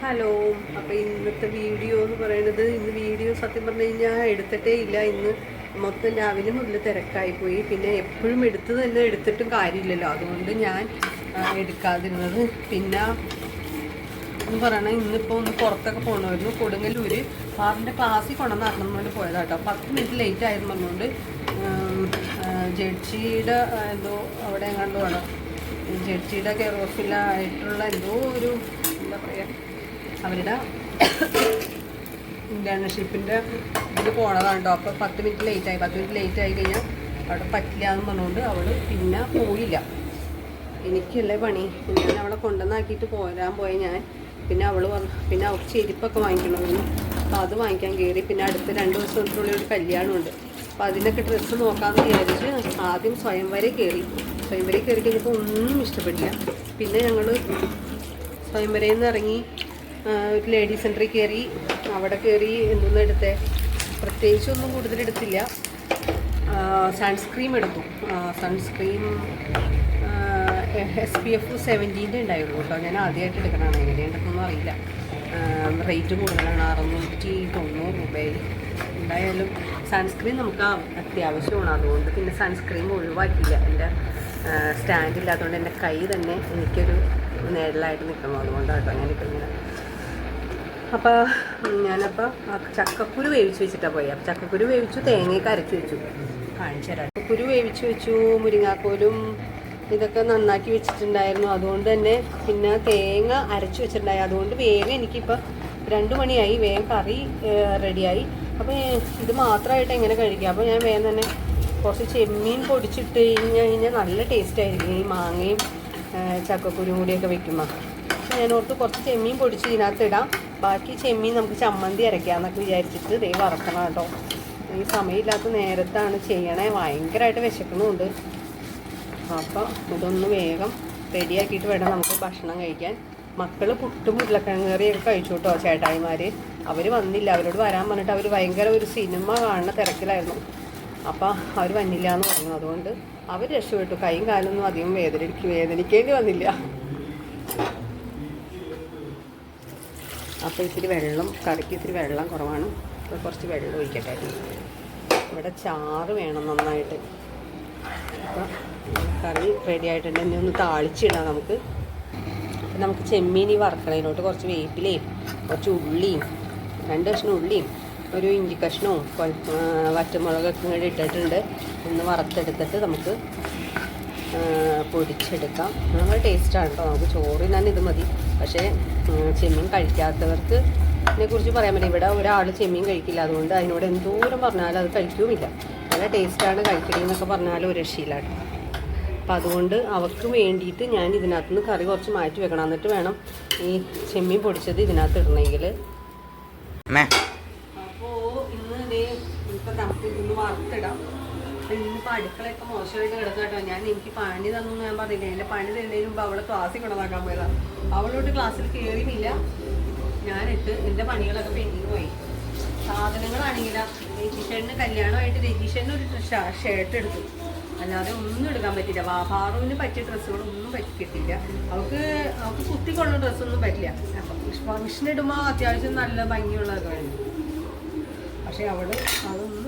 Hello അപ്പോൾ ഇന്നത്തെ video എന്ന് പറയുന്നത് ഇന്ന് വീഡിയോ സത്യം പറഞ്ഞു കഴിഞ്ഞാൽ എടുത്തിട്ടേ ഇല്ല. ഇന്ന് മൊത്തം രാവിലെ മുതൽ തിരക്കായി പോയി. പിന്നെ എപ്പോഴും എടുത്ത് തന്നെ എടുത്തിട്ടും കാര്യമില്ലല്ലോ. അതുകൊണ്ട് ഞാൻ എടുക്കാതിരുന്നത്. പിന്നെ എന്ന് പറയണത് ഇന്നിപ്പോൾ ഒന്ന് പുറത്തൊക്കെ പോകണമായിരുന്നു കൊടുങ്ങല്ലൂര് സാറിന്റെ ക്ലാസ്സിൽ കൊണ്ടുവന്നാക്കണം കൊണ്ട് പോയതാ കേട്ടോ പത്ത് മിനിറ്റ് ലേറ്റ് ആയിരുന്നു പറഞ്ഞുകൊണ്ട് ജഡ്ജിയുടെ എന്തോ അവിടെ എങ്ങാണ്ട് വേണം ജഡ്ജിയുടെ കെയർ ഓഫിലായിട്ടുള്ള എന്തോ ഒരു എന്താ പറയുക അവരുടെ ഇന്റേൺഷിപ്പിന്റെ ഇത് പോണതാണ് കേട്ടോ അപ്പോൾ പത്ത് മിനിറ്റ് ലേറ്റ് ആയി. പത്ത് മിനിറ്റ് ലേറ്റ് ആയി കഴിഞ്ഞാൽ അവിടെ പറ്റില്ല എന്ന് പറഞ്ഞുകൊണ്ട് അവൾ പിന്നെ പോയില്ല. എനിക്കല്ലേ പണി. ഞാൻ അവളെ കൊണ്ടുവന്നാക്കിയിട്ട് പോരാൻ പോയ ഞാൻ. പിന്നെ അവൾ പിന്നെ അവൾക്ക് ചെരുപ്പൊക്കെ വാങ്ങിക്കണമായിരുന്നു. അപ്പോൾ അത് വാങ്ങിക്കാൻ കയറി പിന്നെ അടുത്ത രണ്ട് ദിവസത്തിനുള്ളിൽ ഒരു കല്യാണമുണ്ട്. അപ്പോൾ അതിനൊക്കെ ഡ്രസ്സ് നോക്കാമെന്ന് വിചാരിച്ച് ആദ്യം സ്വയംവരെ കയറി സ്വയംവരെ കയറി കഴിഞ്ഞപ്പോൾ ഒന്നും ഇഷ്ടപ്പെട്ടില്ല. പിന്നെ ഞങ്ങൾ സ്വയംവരയിൽ നിന്ന് ഇറങ്ങി ഒരു ലേഡി സെന്ററിൽ കയറി അവിടെ കയറി എന്തൊന്നും എടുത്തേ? പ്രത്യേകിച്ചൊന്നും കൂടുതൽ എടുത്തില്ല. സൺസ്ക്രീം എടുത്തു. സൺസ്ക്രീം എസ് പി എഫ് സെവന്റീന്റെ ഉണ്ടായുള്ളൂ കേട്ടോ. ഞാൻ ആദ്യമായിട്ട് എടുക്കണതാണ്. എങ്ങനെയുണ്ടെന്നൊന്നും അറിയില്ല. റേറ്റ് കൂടുതലാണ്. അറുന്നൂറ്റി തൊണ്ണൂറ് രൂപയിൽ എന്തായാലും സൺസ്ക്രീൻ നമുക്ക് അത്യാവശ്യമാണ്. അതുകൊണ്ട് പിന്നെ സൺസ്ക്രീൻ ഒഴിവാക്കിയില്ല. എന്റെ സ്റ്റാൻഡ് ഇല്ലാത്തതുകൊണ്ട് എന്റെ കൈ തന്നെ എനിക്കൊരു നേരിലായിട്ട് നിൽക്കണം. അതുകൊണ്ടാണ് കേട്ടോ ഞാനിപ്പോൾ ഇങ്ങനെ അപ്പോൾ ഞാനപ്പോൾ ചക്കക്കുരു വേവിച്ച് വെച്ചിട്ടാണ് പോയി. അപ്പോൾ ചക്കക്കുരു വേവിച്ചു തേങ്ങയൊക്കെ അരച്ച് വെച്ചു. കാണിച്ചു തരാം. കുരു വേവിച്ച് വെച്ചു മുരിങ്ങാക്കോലും ഇതൊക്കെ നന്നാക്കി വെച്ചിട്ടുണ്ടായിരുന്നു. അതുകൊണ്ട് തന്നെ പിന്നെ തേങ്ങ അരച്ച് വെച്ചിട്ടുണ്ടായി. അതുകൊണ്ട് വേഗം എനിക്കിപ്പോൾ രണ്ട് മണിയായി. വേഗം കറി റെഡിയായി. അപ്പോൾ ഇത് മാത്രമായിട്ട് എങ്ങനെ കഴിക്കാം? അപ്പോൾ ഞാൻ വേഗം തന്നെ കുറച്ച് ചെമ്മീൻ പൊടിച്ചിട്ട് കഴിഞ്ഞ് കഴിഞ്ഞാൽ നല്ല ടേസ്റ്റ് ആയിരിക്കും. ഈ മാങ്ങയും ചക്കക്കുരും കൂടിയൊക്കെ വെക്കുമ്പോൾ ഞാൻ ഓർത്ത് കുറച്ച് ചെമ്മീൻ പൊടിച്ച് ഇതിനകത്ത് ഇടാം. ബാക്കി ചെമ്മീൻ നമുക്ക് ചമ്മന്തി അരയ്ക്കാമെന്നൊക്കെ വിചാരിച്ചിട്ട് ദേ വറക്കണം കേട്ടോ. ഈ സമയമില്ലാത്ത നേരത്താണ് ചെയ്യണേ. ഭയങ്കരമായിട്ട് വിശക്കണമുണ്ട് അപ്പോൾ ഇതൊന്ന് വേഗം റെഡിയാക്കിയിട്ട് വേണം നമുക്ക് ഭക്ഷണം കഴിക്കാൻ. മക്കൾ പുട്ടും ഉരുളക്കിഴങ്ങ് കറിയൊക്കെ കഴിച്ചു കേട്ടോ ചേട്ടായിമാർ അവർ വന്നില്ല. അവരോട് വരാൻ പറഞ്ഞിട്ട് അവർ ഭയങ്കര ഒരു സിനിമ കാണുന്ന തിരക്കിലായിരുന്നു. അപ്പോൾ അവർ വന്നില്ല എന്ന് പറഞ്ഞു. അതുകൊണ്ട് അവർ രക്ഷപ്പെട്ടു. കൈയും കാലൊന്നും അധികം വേദനിക്ക് വേദനിക്കേണ്ടി വന്നില്ല. അപ്പോൾ ഇത്തിരി വെള്ളം കറിക്ക് ഇത്തിരി വെള്ളം കുറവാണ്. അപ്പോൾ കുറച്ച് വെള്ളം ഒഴിക്കട്ടെ. ഇവിടെ ചാറ് വേണം നന്നായിട്ട്. അപ്പോൾ കറി റെഡി ആയിട്ടുണ്ട്. ഇനി ഒന്ന് താളിച്ചിടാം നമുക്ക്. അപ്പം നമുക്ക് ചെമ്മീനി ഈ വറക്കണതിലോട്ട് കുറച്ച് വേപ്പിലയും കുറച്ച് ഉള്ളിയും രണ്ട് കഷ്ണം ഉള്ളിയും ഒരു ഇഞ്ചി കഷ്ണവും വറ്റമുളകൊക്കെ ഇങ്ങോട്ട് ഇട്ടിട്ടുണ്ട്. ഒന്ന് വറുത്തെടുത്തിട്ട് നമുക്ക് പൊടിച്ചെടുക്കാം നമ്മൾ ടേസ്റ്റാണ് കേട്ടോ നമുക്ക് ചോറിനാൻ ഇത് മതി. പക്ഷേ ചെമ്മീൻ കഴിക്കാത്തവർക്ക് ഇതിനെക്കുറിച്ച് പറയാൻ പറ്റും ഇവിടെ ഒരാൾ ചെമ്മീൻ കഴിക്കില്ല. അതുകൊണ്ട് അതിനോട് എന്തോരം പറഞ്ഞാലും അത് കഴിക്കുമില്ല. നല്ല ടേസ്റ്റാണ് കഴിക്കണമെന്നൊക്കെ പറഞ്ഞാലും ഒരു രക്ഷയില്ല കേട്ടോ അപ്പം അതുകൊണ്ട് അവർക്ക് വേണ്ടിയിട്ട് ഞാൻ ഇതിനകത്ത് നിന്ന് കറി കുറച്ച് മാറ്റി വെക്കണം. എന്നിട്ട് വേണം ഈ ചെമ്മീൻ പൊടിച്ചത് ഇതിനകത്ത് ഇടണമെങ്കിൽ അപ്പോൾ ഇന്ന് ഇതേ ഇപ്പം നമുക്ക് ഇതൊന്ന് വറുത്തിടാം. ഇന്നിപ്പോൾ അടുക്കളയൊക്കെ മോശമായിട്ട് കിടക്കാം കേട്ടോ. ഞാൻ എനിക്ക് പണി തന്നു ഞാൻ പറഞ്ഞില്ല? എന്റെ പണി തരുന്നതിന് മുമ്പ് അവളെ ക്ലാസ്സിൽ കൊണ്ടുവന്നാക്കാൻ പോയതാണ് അവളോട്ട് ക്ലാസ്സിൽ കയറിയില്ല ഞാനിട്ട് എന്റെ പണികളൊക്കെ പെൻഡിങ് പോയി. സാധനങ്ങളാണെങ്കിൽ രജിഷേണിന് കല്യാണമായിട്ട് രജിഷേണിന് ഒരു ഷർട്ട് എടുത്തു. അല്ലാതെ ഒന്നും എടുക്കാൻ പറ്റില്ല വാഹാറുവിന് പറ്റിയ ഡ്രസ്സുകളൊന്നും പറ്റിക്കിട്ടില്ല അവൾക്ക് അവൾക്ക് കുത്തിക്കൊള്ളുന്ന ഡ്രസ്സൊന്നും പറ്റില്ല. അപ്പം ഫംഗ്ഷൻ ഇടുമ്പോൾ അത്യാവശ്യം നല്ല ഭംഗിയുള്ളതൊക്കെ വേണം പക്ഷെ അവൾ അതൊന്നും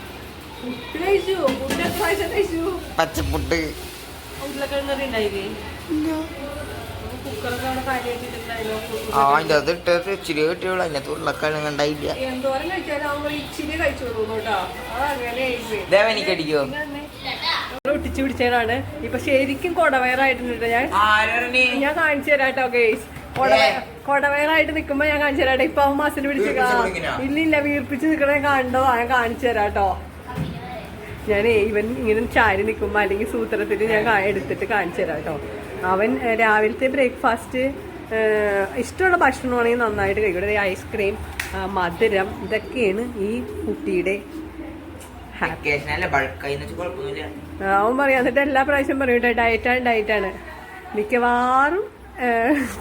പച്ചപ്പുട്ട്. അതിന്റെ അത് ഇട്ടത് ഇച്ചിരി കിട്ടിയുള്ളൂ. അതിനകത്ത് ഉരുളക്കിഴങ്ങ് ഉണ്ടായില്ല. എന്തോരം കഴിച്ചാലും അവൻ ഇച്ചിരി കഴിച്ചോളൂ കേട്ടോ. അതങ്ങനെ ദേവ എനിക്ക് അടിക്കോ. ഒട്ടിച്ചു പിടിച്ചതാണ് ഇപ്പൊ ശരിക്കും കൊടവയറായിട്ടുണ്ട് ഞാൻ. ഞാൻ കാണിച്ചു തരാം കേട്ടോ ഗേസ് കൊടവയറായിട്ട് നിക്കുമ്പോ ഞാൻ കാണിച്ചു തരാട്ടോ. ഇപ്പൊ അവൻ മസിൽ പിടിച്ചേക്കാം ഇല്ലില്ല ഇല്ല ഇല്ല വീർപ്പിച്ച് നിക്കണേ കണ്ടോ? ഞാൻ കാണിച്ചു തരാം കേട്ടോ ഞാൻ ഇവൻ ഇങ്ങനെ ചാരി നിൽക്കുമ്പോൾ അല്ലെങ്കിൽ സൂത്രത്തിൽ ഞാൻ എടുത്തിട്ട് കാണിച്ചു തരാം കേട്ടോ. അവൻ രാവിലത്തെ ബ്രേക്ക്ഫാസ്റ്റ് ഇഷ്ടമുള്ള ഭക്ഷണമാണെങ്കിൽ നന്നായിട്ട് കഴിക്കും. ഇവിടെ ഐസ്ക്രീം മധുരം ഇതൊക്കെയാണ് ഈ കുട്ടിയുടെ അവൻ പറയാം എന്നിട്ട് എല്ലാ പ്രാവശ്യം പറയും ഡയറ്റാണ് ഡയറ്റാണ് മിക്കവാറും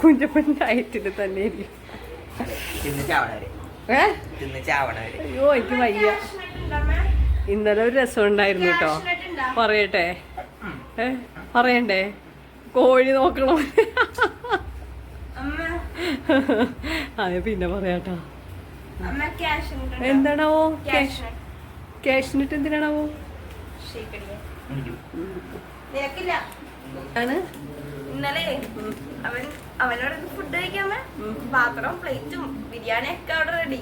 കുഞ്ചപ്പൻ കുഞ്ഞപ്പൻ ഡയറ്റിൽ തിന്ന് അയ്യോ എനിക്ക് വയ്യ. ഇന്നലെ ഒരു രസം ഉണ്ടായിരുന്നു കേട്ടോ. പറയട്ടെ. ഏ? പറയണ്ടേ? കോഴി നോക്കണോ? അതെ പിന്നെ പറയാട്ടോ. എന്താണാവോ? ക്യാഷ് ക്യാഷിനിട്ട് എന്തിനാണാവോ? നിനക്കില്ല? ആണ്. ഇന്നലെ അവൻ അവനോട് ഫുഡ് കഴിക്കാമ പാത്രം പ്ലേറ്റും ബിരിയാണി ഒക്കെ അവിടെ റെഡി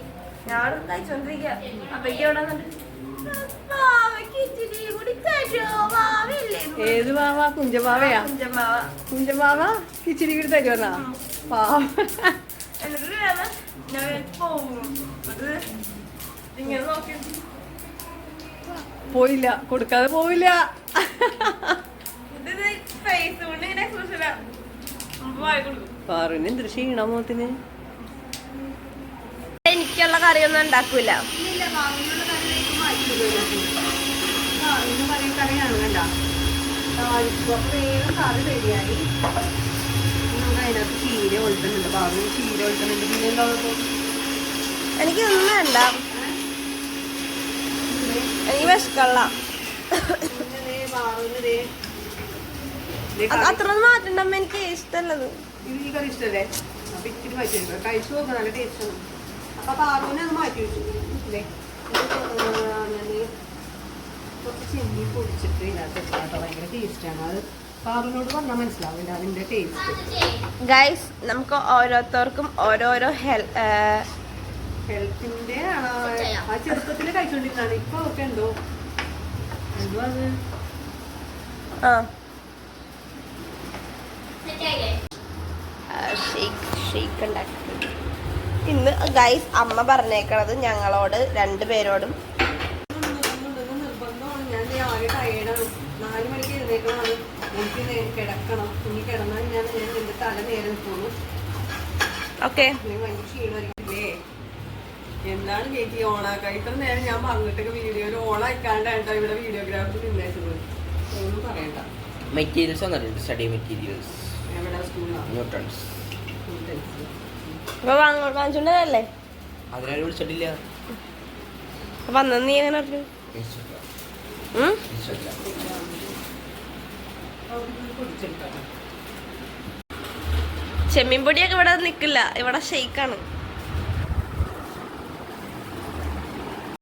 ഞാൻ അവിടെ കഴിച്ചോണ്ടിരിക്കുക അപ്പയ്ക്ക് അവിടെ വന്നിട്ട്? "വാവയ്ക്ക് ഇച്ചിരി കൂടി തരുമോ? വാവയല്ലേ ഏത് മാവാ കുഞ്ചമാവയാ. കുഞ്ചമാവ കിച്ചിരി കൂടി തരുമെന്നാ പാവം. പോയില്ല. കൊടുക്കാതെ പോവില്ല. പാറുവിന് എന്തൊരു ക്ഷീണം മോത്തിന് എനിക്കുള്ള കറിയൊന്നും ഉണ്ടാക്കൂല. എന്താ കുഴപ്പം? എനിക്കൊന്നും വേണ്ട. എനിക്ക് കറി. അത്ര മാറ്റണ്ടമ്മ എനിക്ക് ഇഷ്ടമല്ലത്. ഇഷ്ടല്ലേ? കഴിച്ചു നോക്കാം നല്ല ടേസ്റ്റ് ആണ്. അപ്പൊ പാറുവിനെ അത് മാറ്റി വെച്ചു. കുറച്ച് ചെമ്മീൻ പൊടിച്ചിട്ട് ഇതിനകത്ത് ഇട്ടാട്ടോ ഭയങ്കര ടേസ്റ്റാണ് അത് പാറുവിനോട് പറഞ്ഞാൽ മനസ്സിലാവില്ല അതിന്റെ ടേസ്റ്റ് ഗൈസ് നമുക്ക് ഓരോരുത്തർക്കും ഓരോരോ ഹെൽ ഹെൽത്തിന്റെ ആണോ ആ ചെറുപ്പത്തിൽ കഴിച്ചുകൊണ്ടിരുന്നാണ് ഇപ്പൊ ഒക്കെ എന്തോ? എന്തോ അത്? ആ. ഷേക്ക് ഉണ്ടാക്കി ഇന്ന് ഗൈസ് അമ്മ പറഞ്ഞേക്കണത് ഞങ്ങളോട് രണ്ടുപേരോടും നാല് മണിക്ക് എഴുന്നേക്കണമാണ് എനിക്ക് കിടക്കണം. ഇനി കിടന്നാൽ ഞാൻ ഞാൻ എന്റെ തല നേരെ നിൽക്കുള്ളൂ ഓക്കെ അല്ലെങ്കിൽ ഭയങ്കര ക്ഷീണമായിരിക്കില്ലേ? എന്താണ് ചേച്ചി? ഓണാക്കാൻ ഇത്ര നേരം ഞാൻ പറഞ്ഞിട്ടൊക്കെ വീഡിയോയിൽ ഓണാക്കാണ്ടായിട്ടോ ഇവിടെ വീഡിയോഗ്രാഫി നിന്നേച്ചത്. ഒന്നും പറയണ്ട. മെറ്റീരിയൽസ് സ്റ്റഡി മെറ്റീരിയൽസ് എവിടെ സ്കൂളിലാണ് ന്യൂട്ടൺസ് വാങ്ങിച്ചോണ്ടല്ലേ അതിനാണ് വിളിച്ചിട്ടില്ല. അപ്പൊ അന്ന് നീ എങ്ങനെ അറിഞ്ഞു ചെമ്മീൻ പൊടിയൊക്കെ ഇവിടെ നിക്കില്ല. ഇവിടെ ഷെയ്ക്കാണ്.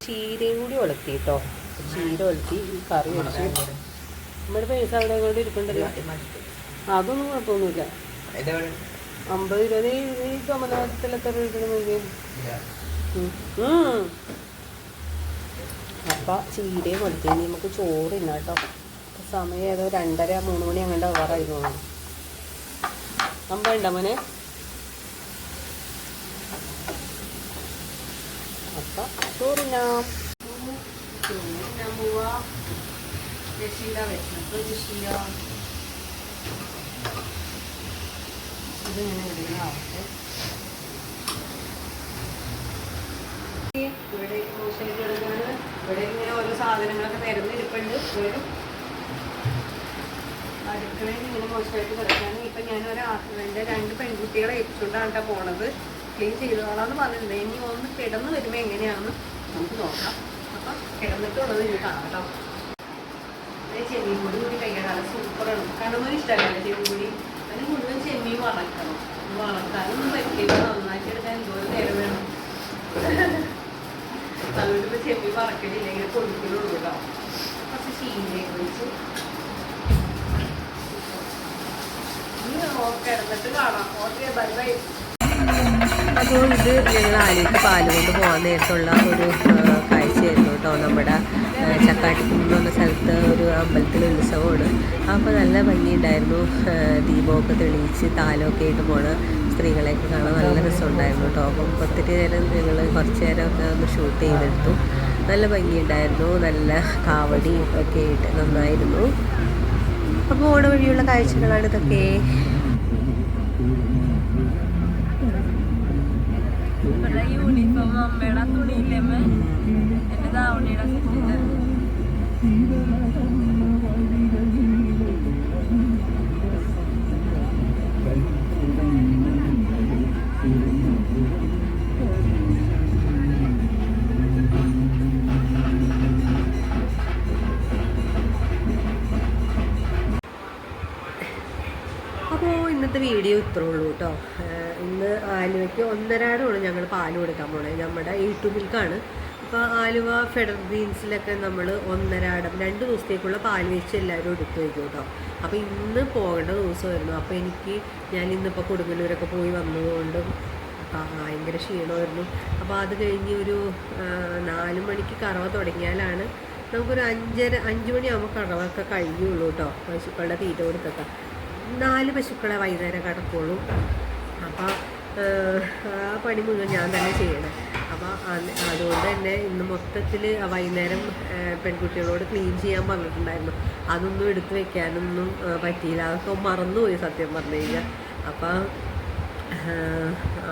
ചീരയും കൂടി ഒളത്തി കേട്ടോ ചീര ഒളത്തി ഈ കറി വെച്ചു നമ്മുടെ പൈസ അവിടെ കൊണ്ട് ഇരിക്കണ്ടല്ലോ അതൊന്നും കുഴപ്പമൊന്നുമില്ല. അമ്പത് രൂപ ഈ കമലത്തിൽ എത്ര രൂപ കിട്ടണമെങ്കിൽ അപ്പം ചീരയും ഇനി നമുക്ക് ചോറ് തിന്നാം കേട്ടോ സമയം ഏതോ രണ്ടര മൂന്ന് മണി അങ്ങനെ ഓവറായി തോന്നുന്നു. അമ്പ ഉണ്ടോ മോനെ? അപ്പം ചോറില്ല ചോറില്ല പോവാ. രക്ഷിത ഇതിങ്ങനെ ഇടുന്നതാവട്ടെ ഇവിടെ ഇങ്ങനെ സാധനങ്ങളൊക്കെ ഇങ്ങനെ ഞാൻ രണ്ട് പെൺകുട്ടികളെ ഏൽപ്പിച്ചുകൊണ്ടാണ് കേട്ടോ പോണത്. ക്ലീൻ ചെയ്തോളാന്ന് പറഞ്ഞിട്ടുണ്ട്. ഇനി ഒന്ന് കിടന്ന് വരുമ്പോൾ എങ്ങനെയാണെന്ന് നമുക്ക് നോക്കാം. അപ്പം കിടന്നിട്ടുള്ളത് ഇനി കാണാം കേട്ടോ. കൂടി അത് സൂപ്പറാണ് കണ്ണൊന്നും ഇഷ്ടമല്ല. അതിന് വറക്കണം വറക്കാനൊന്നും പറ്റില്ല. നന്നാക്കി എടുക്കാൻ എന്തോരം നേരം വേണം. അതുകൊണ്ട് ഇപ്പൊ ചെമ്മീൻ വറക്കലില്ല? ഇങ്ങനെ കൊടുക്കലുള്ളൂ കേട്ടോ കുറച്ച് ചീനയൊക്കെ വെച്ച് ബൈ ബൈ. അപ്പോൾ ഇത് ഞങ്ങൾ ആലേക്ക് പാൽ കൊണ്ട് പോകാൻ നേരത്തുള്ള ഒരു ചക്കാട്ടിക്കുന്ന് എന്ന് സ്ഥലത്ത് ഒരു അമ്പലത്തിൽ ഉത്സവമാണ്. അപ്പോൾ നല്ല ഭംഗിയുണ്ടായിരുന്നു. ദീപമൊക്കെ തെളിയിച്ച് താലമൊക്കെ ആയിട്ട് പോണ സ്ത്രീകളെയൊക്കെ കാണാൻ നല്ല രസമുണ്ടായിരുന്നു കേട്ടോ. അപ്പം ഒത്തിരി നേരം ഞങ്ങൾ കുറച്ച് നേരമൊക്കെ ഒന്ന് ഷൂട്ട് ചെയ്തെടുത്തു. നല്ല ഭംഗിയുണ്ടായിരുന്നു. നല്ല കാവടിയും ഒക്കെ ആയിട്ട് നന്നായിരുന്നു. അപ്പോൾ ഓണ വഴിയുള്ള കാഴ്ചകളാണ് ഇതൊക്കെ. യൂണിഫോം അമ്മയുടെ തുണിയില്ലേ എന്റെ ദാവണിയുടെ വീഡിയോ ഇത്രേ ഉള്ളൂ കേട്ടോ. ഇന്ന് ആലുവയ്ക്ക് ഒന്നരാടമാണ് ഞങ്ങൾ പാൽ കൊടുക്കാൻ പോണത് നമ്മുടെ ഈ ടു മിൽക്കാണ്. അപ്പോൾ ആലുവ ഫെഡർ ബീൻസിലൊക്കെ നമ്മൾ ഒന്നരാടം രണ്ട് ദിവസത്തേക്കുള്ള പാൽ വെച്ച് എല്ലാവരും എടുത്തു വയ്ക്കും കേട്ടോ. അപ്പോൾ ഇന്ന് പോകേണ്ട ദിവസമായിരുന്നു. അപ്പോൾ എനിക്ക് ഞാൻ ഇന്നിപ്പോൾ കൊടുങ്ങല്ലൂരൊക്കെ പോയി വന്നതുകൊണ്ട് ഭയങ്കര ക്ഷീണമായിരുന്നു. അപ്പോൾ അത് കഴിഞ്ഞ് ഒരു നാല് മണിക്ക് കറവ തുടങ്ങിയാലാണ് നമുക്കൊരു അഞ്ചര അഞ്ച് മണിയാകുമ്പോൾ കറവൊക്കെ കഴിയുള്ളൂ കേട്ടോ. പശുക്കളുടെ തീറ്റ കൊടുത്തൊക്കെ. നാല് പശുക്കളെ വൈകുന്നേരം കിടക്കുള്ളൂ. അപ്പോൾ ആ പണി മുഴുവൻ ഞാൻ തന്നെ ചെയ്യണം. അപ്പോൾ അതുകൊണ്ട് തന്നെ ഇന്ന് മൊത്തത്തിൽ വൈകുന്നേരം പെൺകുട്ടികളോട് ക്ലീൻ ചെയ്യാൻ പറഞ്ഞിട്ടുണ്ടായിരുന്നു. അതൊന്നും എടുത്തു വെക്കാനൊന്നും പറ്റിയില്ല. അതൊക്കെ മറന്നുപോയി സത്യം പറഞ്ഞു കഴിഞ്ഞാൽ അപ്പം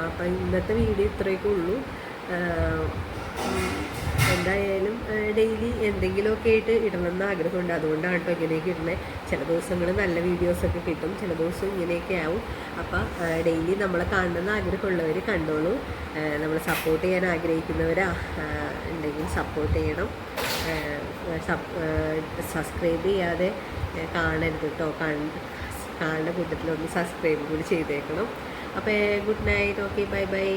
അപ്പം ഇന്നത്തെ വീഡിയോ ഇത്രയൊക്കെ ഉള്ളൂ. എന്തായാലും ഡെയിലി എന്തെങ്കിലുമൊക്കെ ആയിട്ട് ഇടണമെന്ന് ആഗ്രഹമുണ്ട്. അതുകൊണ്ടാണ് കേട്ടോ ഇങ്ങനെയൊക്കെ ഇടുന്നത് ചില ദിവസങ്ങൾ നല്ല വീഡിയോസൊക്കെ കിട്ടും. ചില ദിവസം ഇങ്ങനെയൊക്കെ ആവും. അപ്പം ഡെയിലി നമ്മളെ കാണണമെന്ന് ആഗ്രഹമുള്ളവർ കണ്ടോളൂ. നമ്മൾ സപ്പോർട്ട് ചെയ്യാൻ ആഗ്രഹിക്കുന്നവരാ ഉണ്ടെങ്കിൽ സപ്പോർട്ട് ചെയ്യണം. സബ്സ്ക്രൈബ് ചെയ്യാതെ കാണരുത് കേട്ടോ കാണുന്ന കൂട്ടത്തിലൊന്ന് സബ്സ്ക്രൈബ് കൂടി ചെയ്തേക്കണം. അപ്പോൾ good night okay bye bye